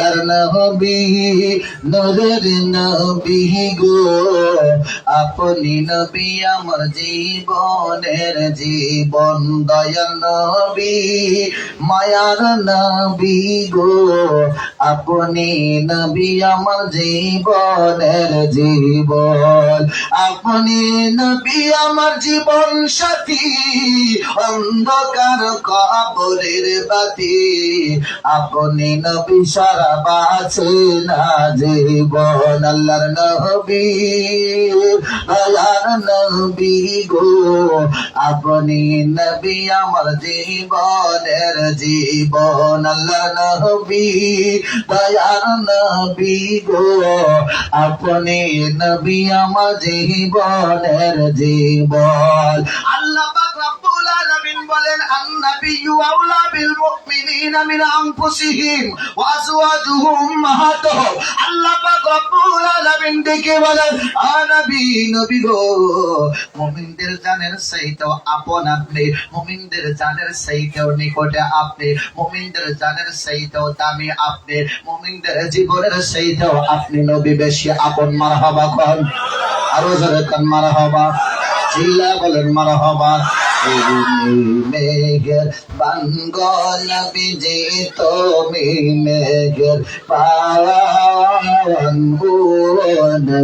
আল্লাহর নবী, নরের নবী গো। আপনি নবী আমার জীবনের জীবন দয়াল নবী, মায়ার নবী গো। আপনি নবী আমার জীবনের জীবন। আপনি নবী আমার জীবন সাথী, অন্ধকার কবরের বাতি। আপনি নবী সারা জীবন আল্লাহর নবী আল্লাহর নবী গো। আপনি নবী, আমার জীবনের জীবন আল্লাহ নবী দয়ার নবী গো। আপনি নবী, আমার জীবনের জীবন। আল্লাহ আলামিন বলেন, আন-নাবিয়্যু আওলা বিল মুমিনিনা মিন আনফুসিহিম ওয়া উম্মাহাতুহুম আল্লাহ পাক রব্বুল আলামিন বলেন নবী গো, মুমিনদের জানের আপন আপনি, মুমিনদের জানের নিকটে আপনি, মুমিনদের জানের দামি আপনি, মুমিনদের জীবনের আপনি নবী বেশি আপন, মারহাবা কন আরও জোরে কন, মারহাবা। চিল্লা বলেন, মারহাবা। মেঘের বাঙ্গল বিজে তুমি মেঘের পাওয়ান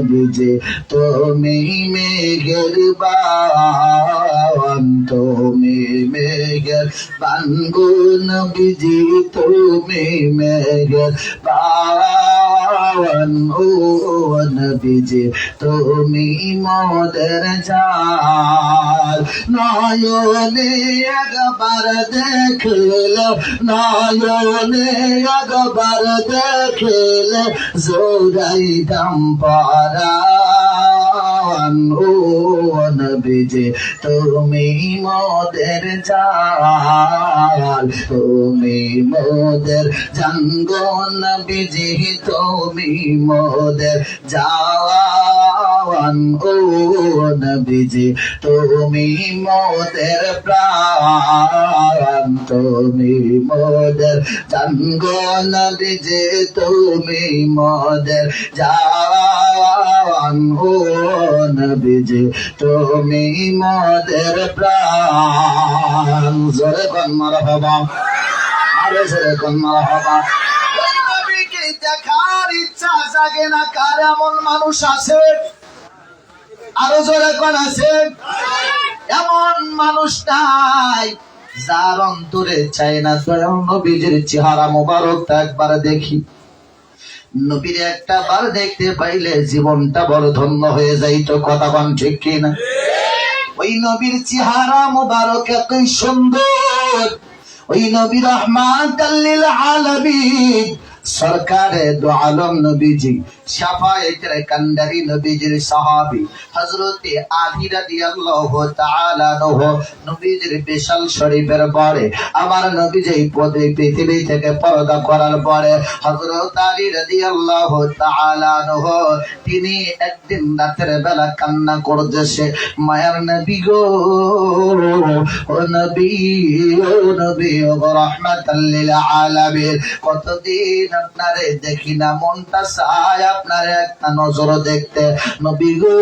বিজে তুমি মেঘের বাওয়ান তুমি মেঘের বাঙ্গুন বিজি মেঘের পাওয়ান নবীজি তুমি মদের জাল। নয়নে একবার দেখল নয়নে একবার দেখল জোরাই দাম পারান ও নবীজি, তুমি মদের জাল, তুমি মোদের জাঙ্গো নবীজি, তুমি মোদের জাওয়ান ও নবীজি, তুমি মোদের প্রাণ, তুমি মোদের জাঙ্গো নবীজি, তুমি মোদের জাওয়ান তুমি মোদের প্রাণ। আরে দেখার ইচ্ছা জাগে না, কার এমন মানুষ আছে? আরও জোরে কন আছে? এমন মানুষ নাই, যার অন্তরে চাই না, স্বয়ং নবীজির চেহারা মোবারক একবার দেখি। নবীর একটা বার দেখতে পাইলে জীবনটা বড় ধন্য হয়ে যাইত, কথা বান ঠিক কিনা? ওই নবীর চেহারা মোবারক এতই সুন্দর। ওই নবী রহমান আলামিন সরকারে দো আলম নবীজি শাফায়েতের নবীজির সাহাবী আলী রাদিয়াল্লাহু তাআলা নবীজির বিশাল শরীফের পরে, আমার নবীজি এই পদে পৃথিবী থেকে পর্দা করার পরে, হযরত আলী রাদিয়াল্লাহু তাআলা তিনি একদিন রাতের বেলা কান্না করতেছে মায়ার নবী গো, ও নবী ও নবী, ও রহমাতাল লিল আলামিন, কতদিন আপনারে দেখি না মনটা চায় আপনারে একটা নজর দেখতে। নবী গো,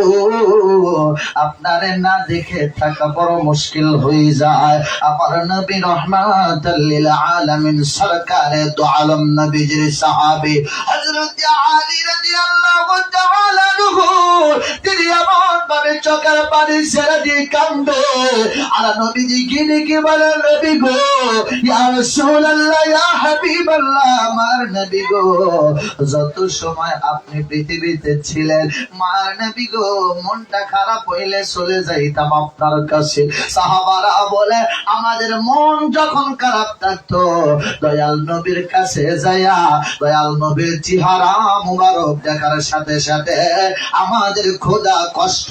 আপনারে না দেখে থাকা বড় মুশকিল হয়ে যায়। আমার নবী রহমাতাল আলমিন সরকারে তো আলম নবীজির সাহাবি হজরত আলী রাদিয়াল্লাহু চোখের পানি ছেড়ে দিয়ে কান্দে। আর নবীজি কি বলে, নবী গো, ইয়া রাসূলুল্লাহ, ইয়া হাবিবাল্লাহ আমার নবী গো, যত সময় আপনি পৃথিবীতে ছিলেন, মার নবী গো, মনটা খারাপ হইলে চলে যাইতাম আপনার কাছে। সাহাবারা বলে, আমাদের মন যখন খারাপ থাকতো, দয়াল নবীর কাছে যাইয়া, দয়াল নবীর চেহারা মুবারক দেখার সাথে সাথে আমাদের ক্ষুধা কষ্ট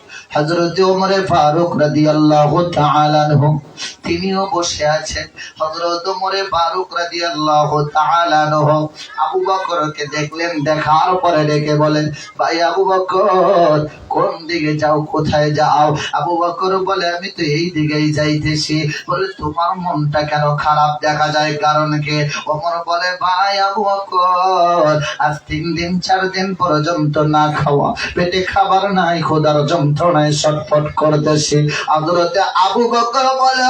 হজরত ফারুক আনহু, তিনিও বসে আছেন। হজরত ফারুক আনহু আবু দেখলেন, দেখার পরে ডেকে বলেন, ভাই আবু বকর কোন দিকে যাও, কোথায় যাও? আবু বকর বলে, আমি তো এই দিকেই যাইতেছি। বলে, তোমার মনটা কেন খারাপ দেখা যায়? কারণ কে? ওমর বলে, ভাই আবু বকর, আজ তিন দিন, চার দিন পর্যন্ত না খাওয়া। পেটে খাবার নাই, খোদার যন্ত্রণায় ছটফট করতেছি। হযরতে আবু বকর বলে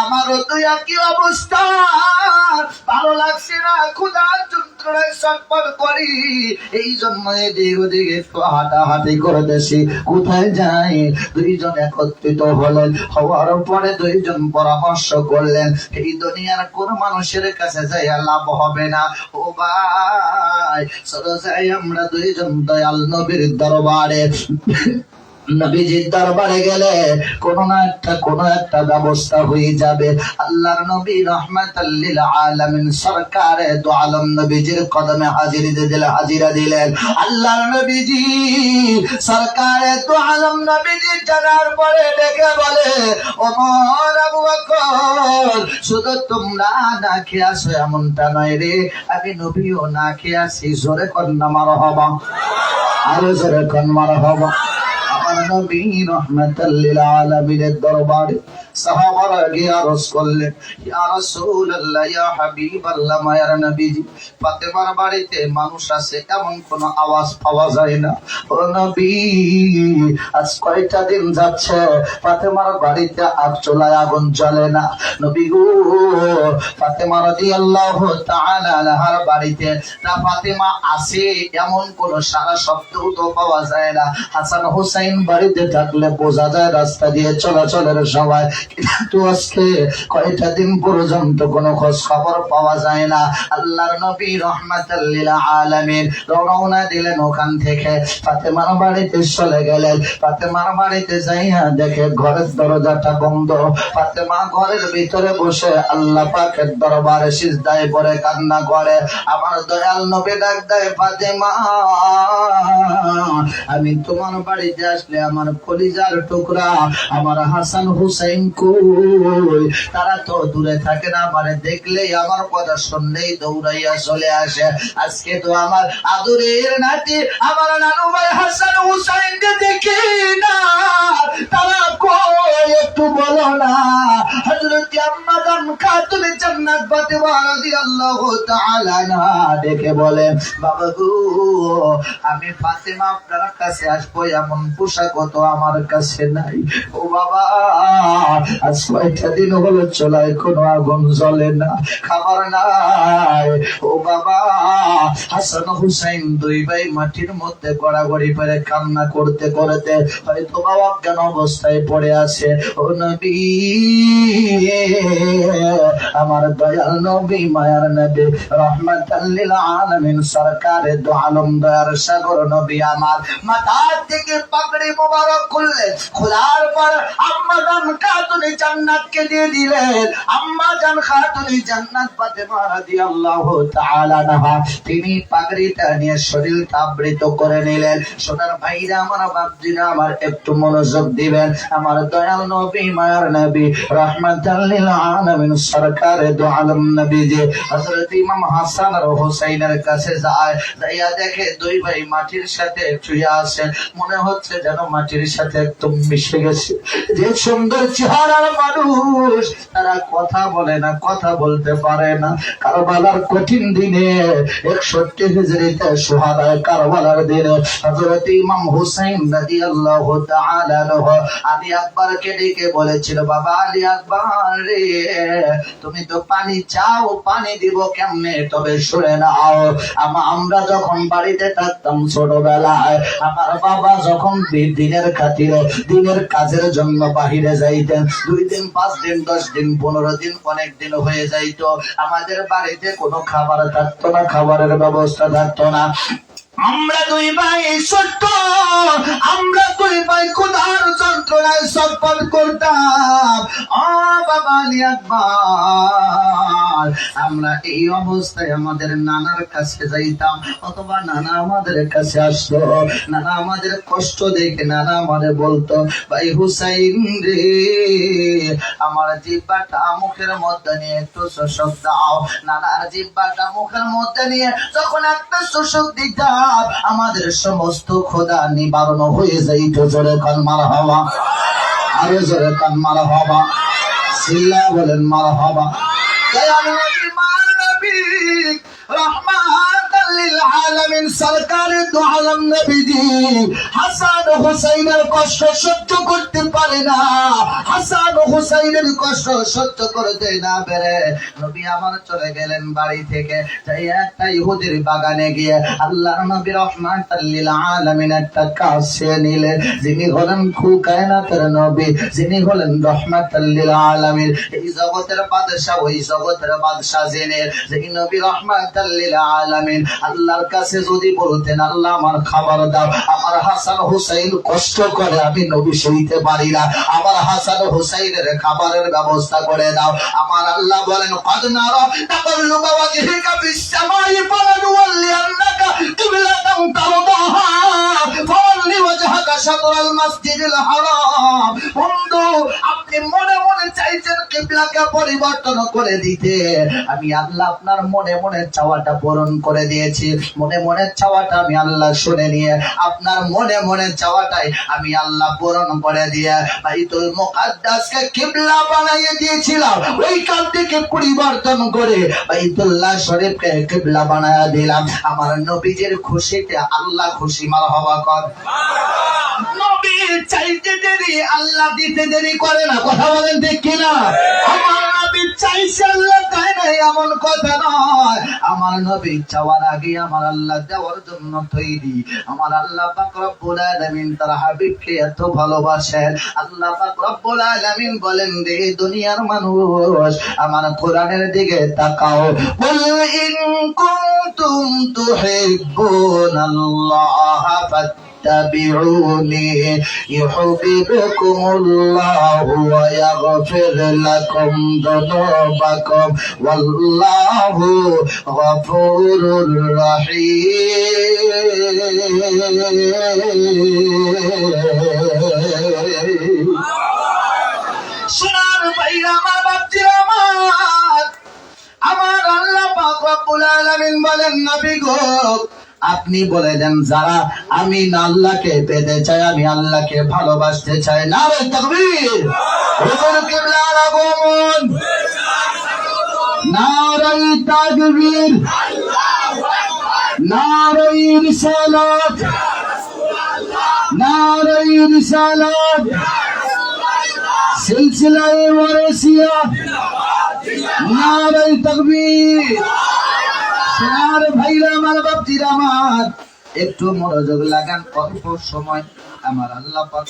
আমারও তো একই অবস্থা। ভালো লাগছে না, খোদার যন্ত্রণায় দুইজন একত্রিত হলেন। হওয়ার পরে দুইজন পরামর্শ করলেন, এই দুনিয়ার কোন মানুষের কাছে যাই লাভ হবে না। ও ভাই আমরা দুইজন দয়াল নবীর দরবারে। নবীজির দরবারে গেলে কোন না একটা, কোন একটা ব্যবস্থা হয়ে যাবে। আল্লাহর নবী রহমাতাল্লিল আলামিন সরকারে দু আলম নবীজির কদমে হাজির দিলে, হাজিরা দিলেন। আল্লাহর নবীজি সরকারে দু আলম নবীজি জানার পরে ডেকে বলে, ওমর আবু বকর, শুধু তোমরা না খেয়ে আসো, এমনটা নয় রে। আমি নবীও না খেয়ে আসি, জোরে কন্যা মার হবা আরও জোরে কন্যা মার হবা আমার নবী রহমাতাল্লিল আলামিনের দরবারে সাহাবারা গিয়ে আরজ করলেন, ইয়া রাসূলুল্লাহ, ইয়া হাবিবাল্লাহ, মায়ার নবীজি ফাতেমার বাড়িতে মানুষ আছে, এমন কোনো আওয়াজ পাওয়া যায় না? ও নবী, আজ কয়টা দিন যাচ্ছে ফাতেমার বাড়িতে আগ চলায় আগুন জ্বলে না। নবী গো ফাতেমা রাদিয়াল্লাহু তাআলা আনহার বাড়িতে না ফাতেমা আছে এমন কোন সারা শব্দ তো পাওয়া যায় না। হাসান হুসাইন বাড়িতে থাকলে বোঝা যায় রাস্তা দিয়ে চলাচলের সবাই কিন্তু আজকে কয়টা দিন পর্যন্ত কোনো খোঁজ খবর পাওয়া যায় না। আল্লাহর নবী রহমাতাল্লিল আলামিন রওনা দিলেন ওখান থেকে। ফাতেমার বাড়িতে চলে গেলেন। ফাতেমার বাড়িতে যাইয়া দেখে ঘরের দরজাটা বন্ধ। ফাতেমা ঘরের ভিতরে বসে আল্লাহ পাকের দরবারে সিজদায় পড়ে, কান্না করে। আমার দয়াল নবী ডাক দেয়, ফাতেমা, আমি তোমার বাড়িতে আসলে আমার কলিজার টুকরা, আমার হাসান হুসাইন কই? তারা তো দূরে থাকে না মানে দেখলেই আমার কথা শুনলেই দৌড়াইয়া চলে আসে। আজকে তো আমার নাতি, আমার নানু ভাই হাসান দেখি না। তারা কই একটু বলো না। আম্মা জান জান্নাত তাআলা না দেখে বলে বাবা গো, আমি ফাতেমা আপনার কাছে আসব, এমন পোশাক তো আমার কাছে নাই। ও বাবা আজ কয়টা দিন হলো চলায় কোনো আগুন জ্বলে না, খাবার নাই। ও বাবা, হাসান হুসাইন দুই ভাই মাটির মধ্যে গড়াগড়ি পেরে কান্না করতে করতে হয়তো বাবা অজ্ঞান অবস্থায় পড়ে আছে। ও নবী, আমার দয়াল নবী, মায়ার নবী রহমাতাল্লিল আলামিন, সরকারে দু আলম দয়ার সাগর নবী আমার। মাথার থেকে পাগড়ি মোবারক খুললেন খোলার পর আম্মা জান খাতুনি জান্নাতকে দিয়ে দিলেন। আম্মা জান খাতুনি জান্নাত ফাতেমা রাদিয়াল্লাহু তাআলা আনহা। তিনি পাগড়িটা নিয়ে শরীরটা আবৃত করে নিলেন। সোনার ভাইরা, আমার বাপজিরা, আমার একটু মনোযোগ দিবেন। আমার দয়াল নবী, মায়ার নবী রহমাতাল্লিল আলামিন, সরকারে দু আলম নবী যে হযরত ইমাম হাসান আর হুসাইনের কাছে যায় দেখে দুই ভাই মাটির সাথে মনে হচ্ছে যেন মাটির সাথে একদম মিশে গেছে। যে সুন্দর চেহারার মানুষ, তারা কথা বলে না, কথা বলতে পারে না। কারবালার কঠিন দিনে একষট্টি হিজড়িতে সোহাদায় কারবালার দিনে হযরত ইমাম হুসাইন তাআলা আনহু আলী আকবরকে ডেকে বলেছিল, বাবা আলী আকবর রে, তুমি তো পানি চাও, পানি দিব কেমনে? তবে শুনে নাও, আমা- আমরা যখন বাড়িতে থাকতাম ছোটবেলায়, আমার বাবা যখন দিনের খাতিরে, দিনের কাজের জন্য বাহিরে যাইতেন দুই দিন, পাঁচ দিন, দশ দিন, পনেরো দিন, অনেক দিন হয়ে যাইত। আমাদের বাড়িতে কোনো খাবার থাকতো না, খাবারের ব্যবস্থা থাকতো না। আমরা দুই ভাই ছোট্ট, আমরা দুই ভাই ক্ষুধার যন্ত্রণায় সফল করতাম। ও বাবা আকবর আমার আমরা এই অবস্থায় আমাদের নানার কাছে যাইতাম, অথবা নানা আমাদের কাছে আসতো। নানা আমাদের কষ্ট দেখে নানা আমাদের বলতো, ভাই হুসাইন রে, আমার জিব্বাটা মুখের মধ্যে নিয়ে একটু শোষক দাও। নানার জিব্বাটা মুখের মধ্যে নিয়ে যখন একটা শোষক দিতাম, আমাদের সমস্ত খোদা নিবারণ হয়ে যাইত। জোরে কান মারা হওয়া, আরও জোরে কান মারা হবা সিল্লা বলেন মারা হবা দয়াল আলামিন সরকারে দু আলম নবীজি। হাসান হুসাইনের কষ্ট সহ্য করতে পারে না। হাসান হুসাইনের কষ্ট সহ্য করতে না পেরে নবী আমার চলে গেলেন বাড়ি থেকে। যাই একটা ইহুদির বাগানে গিয়ে আল্লাহ নবী রহমাতাল লিল আলামিন একটা কাজ সে নিলেন। যিনি হলেন খুব কায়নাতের নবী, যিনি হলেন লিল আলামিন। এই জগতের বাদশা ওই জগতের বাদশাহ জেনে যিনি নবী লিল আলামিন আল্লাহর কাছে যদি বলতেন, আল্লাহ আমার খাবার দাও আমার হাসান হুসাইন কষ্ট করে, আমি নবী সইতে পারি না। আমার হাসান হুসাইনের খাবারের ব্যবস্থা করে দাও। আমার আল্লাহ বলেন, কদ নারা তাকাল্লুবা ওয়াজহিকা ফিস সামাই ফালানুওয়াল্লিয়ান্নাকা কিবলাতান তারদাহা, ফাওয়াল্লি ওয়াজহাকা শাতরাল মাসজিদিল হারাম। বন্ধু আপনি মনে মনে চাইছেন কিবলাকে পরিবর্তন করে দিতে। আমি আল্লাহ আপনার মনে মনে চাওয়াটা পূরণ করে দিয়েছি। মনে মনে চাওয়াটা আমি আল্লাহ শুনে নিয়ে আপনার মনে মনে চাওয়াটাই আমি আল্লাহ পূরণ করে দিয়ে বাইতুল মুকাদ্দাসকে কিবলা বানিয়ে দিয়েছিলাম। ওইখান থেকে পরিবর্তন করে বাইতুল্লাহ শরীফকে কিবলা বানায় দিলাম। আমার নবীজির খুশিতে আল্লাহ খুশি মার হওয়া কর নবী চাইতে দেরি আল্লাহ দিতে দেরি করে না। কথা বলেন ঠিক কিনা? আমার নবী চাইছে আল্লাহ তাই নাই এমন কথা নয়। আমার নবী চাওয়ার আগে আমার আল্লাহ দেওয়ার জন্য তৈরি। আমার আল্লাহ পাক রব্বুল আলামিন তার হাবিবকে এত ভালোবাসেন। আল্লাহ পাক রব্বুল আলামিন বলেন, রে দুনিয়ার মানুষ, আমার কোরআনের দিকে তাকাও। বল ইন কুনতুম তুহিব্বুনাল্লাহ فاتبعوني يحببكم الله ويغفر لكم ذنوبكم والله غفور رحيم সোনার ভাইরা আমার বাপজিরা আমার আমার আল্লাহ পাক রব্বুল আলামিন বলেন নবী গো আপনি বলে দেন, যারা আমি আল্লাহকে পেতে চাই, আমি আল্লাহকে ভালোবাসতে চাই। না রে তাকবীর! হুজুর তাকবীর সিলসিলায়ে তাকবীর! সোনার ভাইরা আমার, বাপজিরা আমার, একটু মনোযোগ লাগান, অল্প সময়। আমার আল্লাহ পাক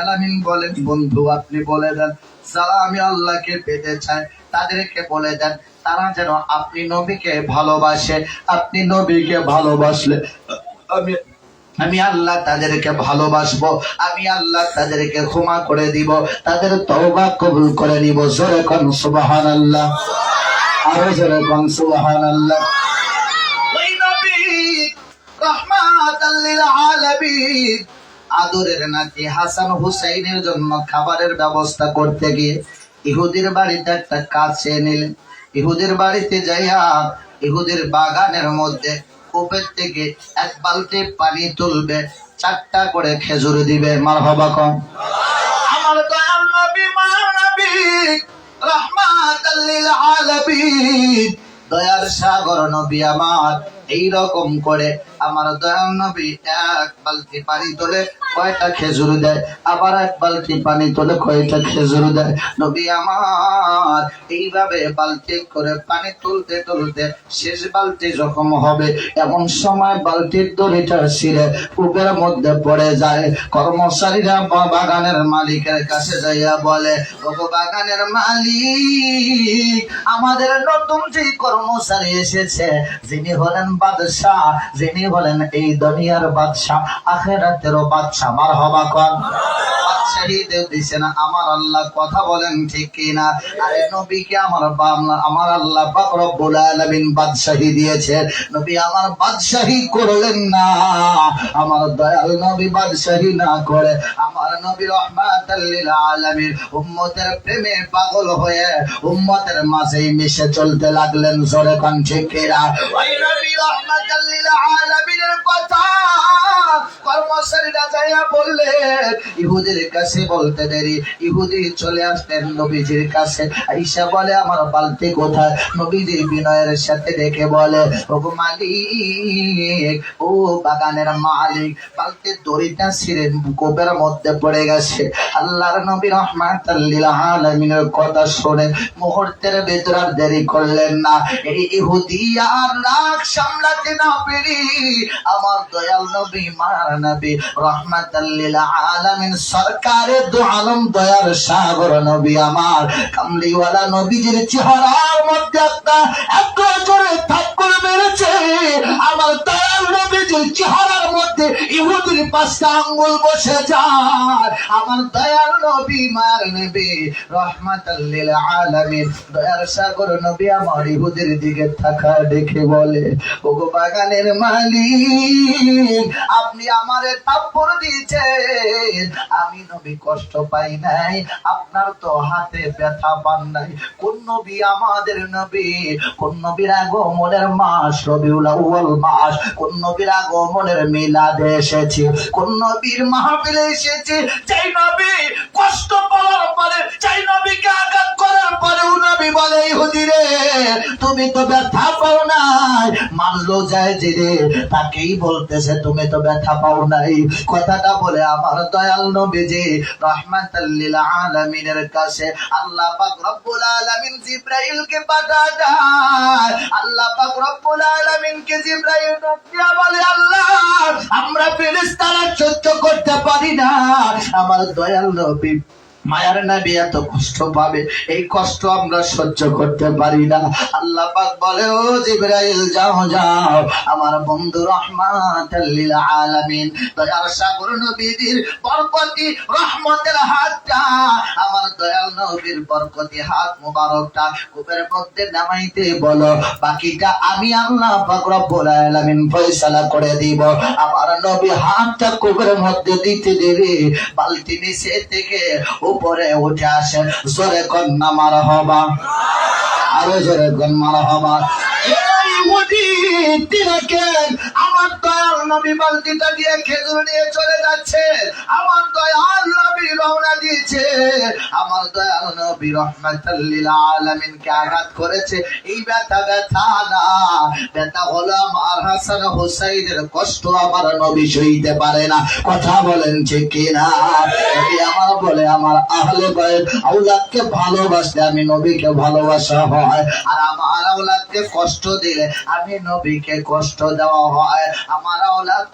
আলামিন বলেন, বন্ধু, আপনি বলে দেন, যারা আমি আল্লাহকে পেতে চাই, তাদেরকে বলে দেন, তারা যেন আপনি নবীকে ভালোবাসে, আপনি নবীকে ভালোবাসলে, আমি আমি আল্লাহ তাদেরকে ভালোবাসবো, আমি আল্লাহ তাদেরকে ক্ষমা করে দিব, তাদের তওবা কবুল করে নিব। জোরে কোন, সুবহানাল্লাহ। আরও জোরে কোন, সুবহানাল্লাহ। আদরের নাতি হাসান হুসাইনের জন্য খাবারের ব্যবস্থা করতে গিয়ে ইহুদির বাড়িতে একটা কাজ চেয়ে নিলেন। ইহুদের বাড়িতে যাইয়া ইহুদের বাগানের মধ্যে কূপের থেকে এক বালতি পানি তুলবে, চারটা করে খেজুর দিবে। মার হবা কম আমার দয়ার সাগর নবী আমার এই রকম করে আমার দয়াল নবী এক বালতি পানি তোলে, কয়টা খেজুর দেয়? আবার এক বালতি পানি তোলে, কয়টা খেজুর দেয়? নবী আমার এইভাবে বালতি করে পানি তুলতে তুলতে শেষ বালতি যখন হবে। এমন সময় বালতির দড়িটা ছিঁড়ে কূপের মধ্যে পড়ে যায়। কর্মচারীরা বাগানের মালিকের কাছে যাইয়া বলে বাগানের মালিক, আমাদের নতুন যে কর্মচারী এসেছে, যিনি হলেন বাদশাহ, যিনি হলেন এই দুনিয়ার বাদশাহ, আখেরাতেরও বাদশাহ মার হবা কন আমার আল্লাহ কথা বলেন আলামিন করে আলামিন প্রেমে পাগল হয়ে উম্মতের মাঝেই মিশে চলতে লাগলেন, জোরে কান ঠিক লিল আলামিনের কথা কর্মচারীরা যাইয়া কাছে বলতে দেরি। ইহুদি চলে আসলেন নবীজির কাছে। আইসা বলে, আমার বালতি কোথায়? বিনয়ের সাথে দেখে বলে ও মালিক, ও বাগানের মালিক, বালতির দড়িটা ছিঁড়ে কোপের মধ্যে পড়ে গেছে। আল্লাহর নবী রহমাতাল্লিল আলামিনের কথা শুনে মুহূর্তের ভেতর আর দেরি করলেন না। এই ইহুদি আর রাগ সামলাতে না পেরে আমার দয়াল নবী মার নবী রহমাতাল্লিল আলামিন, সরকারে দু আলম দয়ার সাগর নবী আমার। কামলিওয়ালা নবীজির চেহারার মধ্যে একটা এত জোরে থাপ্পর মেরেছে। আমার দয়াল নবীজির চেহারার মধ্যে ইহুদির পাঁচটা আঙ্গুল বসে যায়। আমার দয়াল নবী মার নবী রহমাতাল্লিল আলামিন, দয়ার সাগর নবী আমার ইহুদির দিকে থাকা দেখে বলে, ওগো বাগানের মালিক আপনি আমারে থাপ্পড় দিয়েছেন। আমি নবী কষ্ট পাই নাই, আপনার তো হাতে ব্যথা পান নাই। কোন নবী আমাদের নবী? কোন নবীর আগমনের মাস রবিউল আউয়াল মাস? কোন নবীর আগমনের মিলাদে এসেছে? কোন নবীর মাহফিলে এসেছে? চাই নবী কষ্ট পাওয়ার পরে চাই নবীকে আঘাত করার পরেও নবী বলে ইহুদি তুমি তো ব্যথা পাও নাই। মানলো যায় যে রে তাকেই বলতেছে, তুমি তো ব্যথা পাও নাই। কথাটা বলে আমার দয়াল নবীজি রহমাতাল্লিল আলামিনের কাছে আল্লাহ পাক রব্বুল আলামিন জিব্রাইলকে পাঠায় আল্লাহ পাক রব্বুল আলামিনকে জিব্রাইল ডাক দিয়া বলে, আল্লাহ, আমরা ফেরেশতারা সহ্য করতে পারি না। আমার দয়াল নবী মায়ার নবী এত কষ্ট পাবে, এই কষ্ট আমরা সহ্য করতে পারি না। আল্লাহ বলে, ও জিব্রাইল, যাও যাও, আমার বন্ধু রহমাতাল্লিল আলামিন, দয়াল সাগর নবীজির বরকতি, রহমতের হাতটা, আমার দয়াল নবীর বরকতি, হাত মুবারকটা কুবের মধ্যে নামাইতে বলো, বাকিটা আমি আল্লাহ পাক রব্বুল আলামিন ফয়সালা করে দিব। আমার নবী হাতটা কুবের মধ্যে দিতে দেবে, বালতি নিচে থেকে উপরে উঠে আসে, জোরে কন্যা মার হবা, আরও জোরে কন্যা হবা। মুদি তিনকেন আমার দয়াল নবী বালতিটা দিয়ে খেজুর নিয়ে চলে যাচ্ছে। আমার দয়াল নবী দিয়েছে। আমার দয়াল নবী আলামিনকে আঘাত করেছে। এই ব্যথা ব্যথা না। ব্যথা হলো আমার হাসান হুসাইনের কষ্ট আমার নবী সইতে পারে না। কথা বলেন যে কিনা? নবী আমার বলে, আমার আহলে বাইত আউলাদকে ভালোবাসলে আমি নবীকে ভালোবাসা হয়। আর আমার আউলাদকে কষ্ট দিলে আমি নবীকে কষ্ট দেওয়া হয়। আমার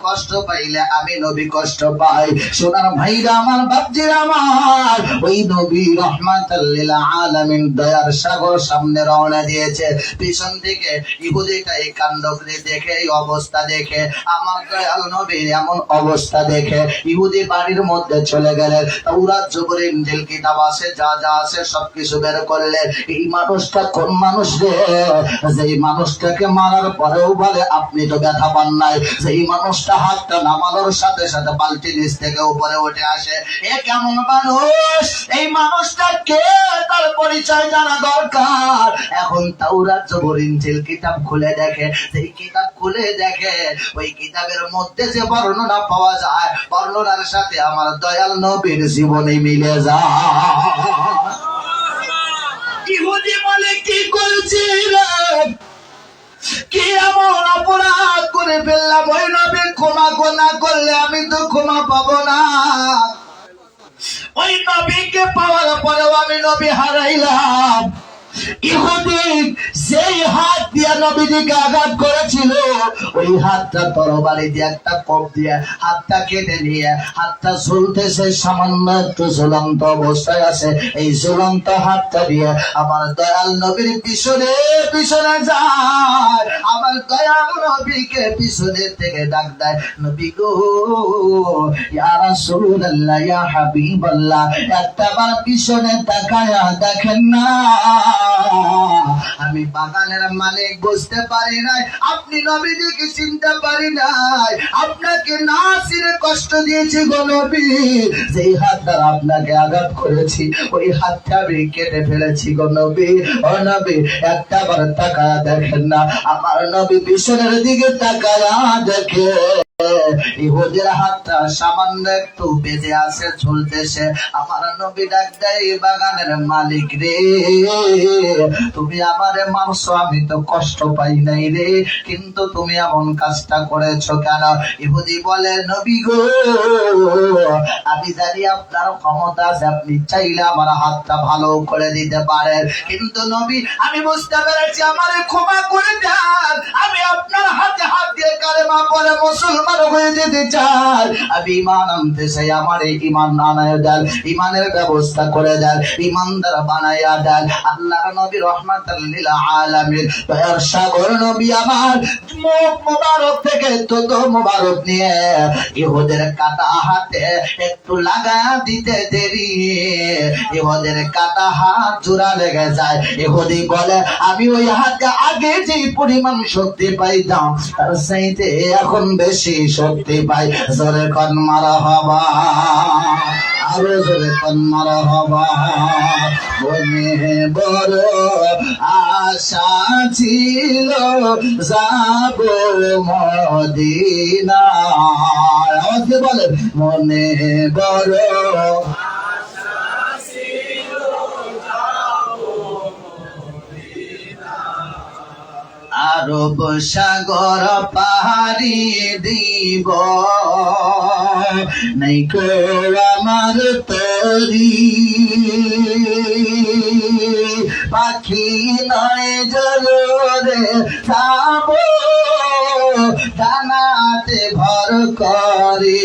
কষ্ট পাইলে আমি নবী কষ্ট পাই। সোনার ভাইরা আমার আমার, ওই নবী দয়ার সাগর সামনে রওনা দিয়েছে। পিছন থেকে ইহুদিটা এই দেখে, এই অবস্থা দেখে, আমার দয়াল নবীর এমন অবস্থা দেখে, ইহুদি বাড়ির মধ্যে চলে গেলেন। ইনজিল কিতাব আছে, যা যা আছে, সবকিছু বের করলেন। এই মানুষটা কোন মানুষ রে? যেই মানুষটাকে মারার পরেও বলে, আপনি তো ব্যথা পান নাই। যেই মানুষটা হাতটা নামানোর সাথে সাথে বালতি নিচ থেকে উপরে উঠে আসে। এ কেমন মানুষ? এই মানুষটা কে? তার পরিচয় জানা দরকার। এখন তাওরাত জবর ইনজিল কিতাব খুলে দেখে সেই কিতাব খুলে দেখে, ওই কিতাবের মধ্যে যে বর্ণনা পাওয়া যায়, বর্ণনার সাথে আমার দয়াল নবীর জীবনে মিলে যায়। ইহুদি বলে কি করেছিলাম কি এমন অপরাধ করে ফেললাম? ওই নবী ক্ষমা গোনা করলে আমি তো ক্ষমা পাবো না। ওই নবীকে পাওয়ার পরেও আমি নবী হারাইলাম। ইহুদি যেই হাত দিয়ে নবীজিকে আঘাত করেছিল, ওই হাতটা তরবারি দিয়ে একটা কপ দিয়ে হাতটা কেটে নিয়ে, হাতটা সামান্য একটু ঝুলন্ত অবস্থায় আছে। এই ঝুলন্ত হাতটা দিয়ে আমার দয়াল নবীর পিছনে পিছনে যায়। আমার দয়াল নবীকে পিছনে থেকে ডাক দেয়, নবী গো, ইয়া রাসূলুল্লাহ, ইয়া হাবিবাল্লাহ, একটা পিছনে তাকায়া দেখেন না। আমি বাগানের মালিক বুঝতে পারি নাই। আপনি নবীজিকে চিনতে পারি নাই। আপনাকে না চিনে কষ্ট দিয়েছি গো নবী। যেই হাত দ্বারা আপনাকে আঘাত করেছি, ওই হাতটা আমি কেটে ফেলেছি গো নবী। ও নবী, একটা বার তাকায়া দেখেন না। আমার নবী পিছনের দিকে তাকায়া দেখে। ইহুদের হাতটা সামান্য একটু বেজে আছে ঝুলতেছে আমার নবী ডাক দেয় বাগানের মালিক রে, তুমি আমি তো কষ্ট পাই নাই রে। কিন্তু তুমি এমন কাজটা করেছ কেন? ইহুদি বলে, নবী গো, আমি জানি আপনার ক্ষমতা আছে, আপনি চাইলে আমার হাতটা ভালো করে দিতে পারেন। কিন্তু নবী, আমি বুঝতে পেরেছি, আমারে ক্ষমা করে দেন। আমি আপনার হাতে হাত দিয়ে কালেমা পরে মুসলমান হয়ে যেতে আমি ইমান আনতে চাই, আমার এই ইমান আনায় দেন। ইমানের ব্যবস্থা করে দেন বানাইয়া দেন। আল্লাহ নবী আলামিন সাগর নবী আমার, মুখ থেকে নিয়ে ইহুদের কাটা হাতে একটু লাগা দিতে দেরি। ইহুদের কাটা হাত জোড়া লেগে যায়। ইহুদি বলে, আমি ওই হাতে আগে যে পরিমাণ শক্তি পাইতাম, তার চাইতে এখন বেশি শক্তি পাই, জোরে কন মারা হবা, আরও জোরে কন মারা হবা। মনে বড় আশা ছিল, যাব মদিনা বলে মনে বড় আরব সাগর পাহাড়ি দিব। নাই আমার তরি। পাখি নয় জলরে যাব দানাতে ভর করে।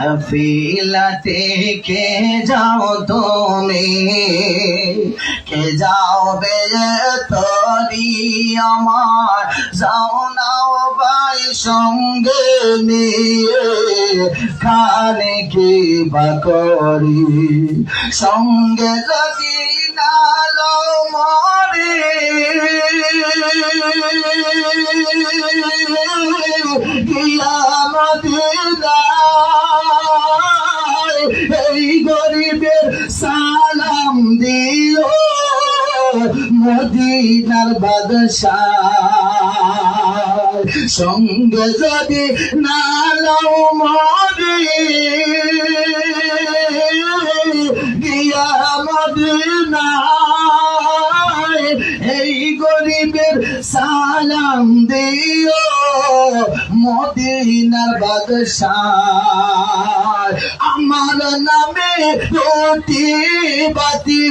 ফিলাতে কে যাও তুমি। কে যাও বে তরি আমার? যাও নাও ভাই সঙ্গে নিয়ে। খানে কি বা করি? সঙ্গে যদি নালো মদিনার বাদশাহ। সঙ্গে যদি নালাও মরে গিয়া এই গরিবের সালাম দিও। মদিনার বাদশাহ নামে রুটি বাতি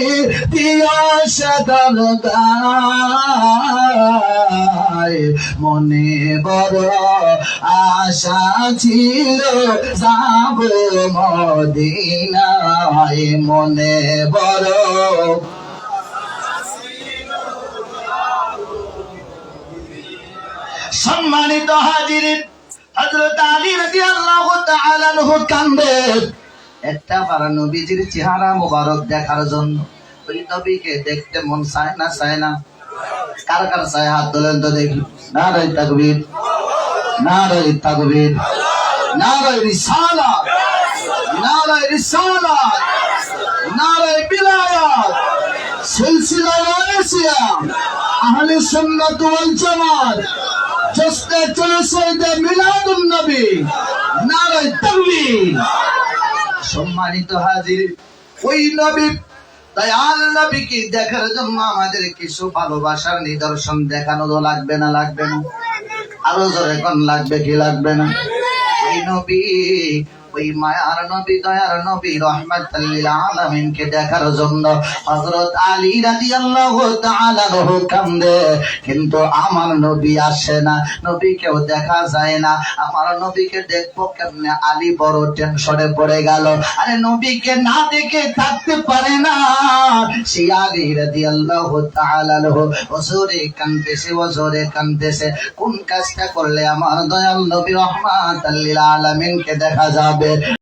মনে বড় আশা ছিল, যাব মদিনায়। মনে বড় সম্মানিত হাজিরিন হযরত আলী তাআলা আনহু কান্দে একটা বার নবীজির চেহারা মোবারক দেখার জন্য। ওই নবীকে দেখতে মন চায় না চায় না। কার কার চায় হাত তোলেন তো দেখি। না রে তাকবীর না রে তাকবীর না রে রিসালাত না রে রিসালাত না রে বিলায়াত। সিলসিলা ওয়ারিসিয়া আহলে সুন্নাত ওয়াল জামাত জশ্নে চলেছে মিলাদুন নবী, নারায় তাকবীর। সম্মানিত হাজির। ওই নবী দয়াল নবীকে দেখার জন্য আমাদের কিছু ভালোবাসার নিদর্শন দেখানো তো লাগবে না লাগবে না। আরও জোর এখন লাগবে কি লাগবে না? ওই নবী মায়ার নবী, দয়ার নবী দেখার জন্য আলী কান্দে কিন্তু আমার নবী আসে না, নবীকেও দেখা যায় না। আমার নবীকে দেখব কেমনে আলী বড় টেনশনে পড়ে গেল। আরে নবীকে না দেখে থাকতে পারে না। সে আলী রাদিয়াল্লাহু তাআলা ওজোরে কান্দতেছে ওজোরে কান্দতেছে কোন কাজটা করলে আমার দয়াল নবী রহমাতুল্লিল আলামিনকে দেখা যাবে? there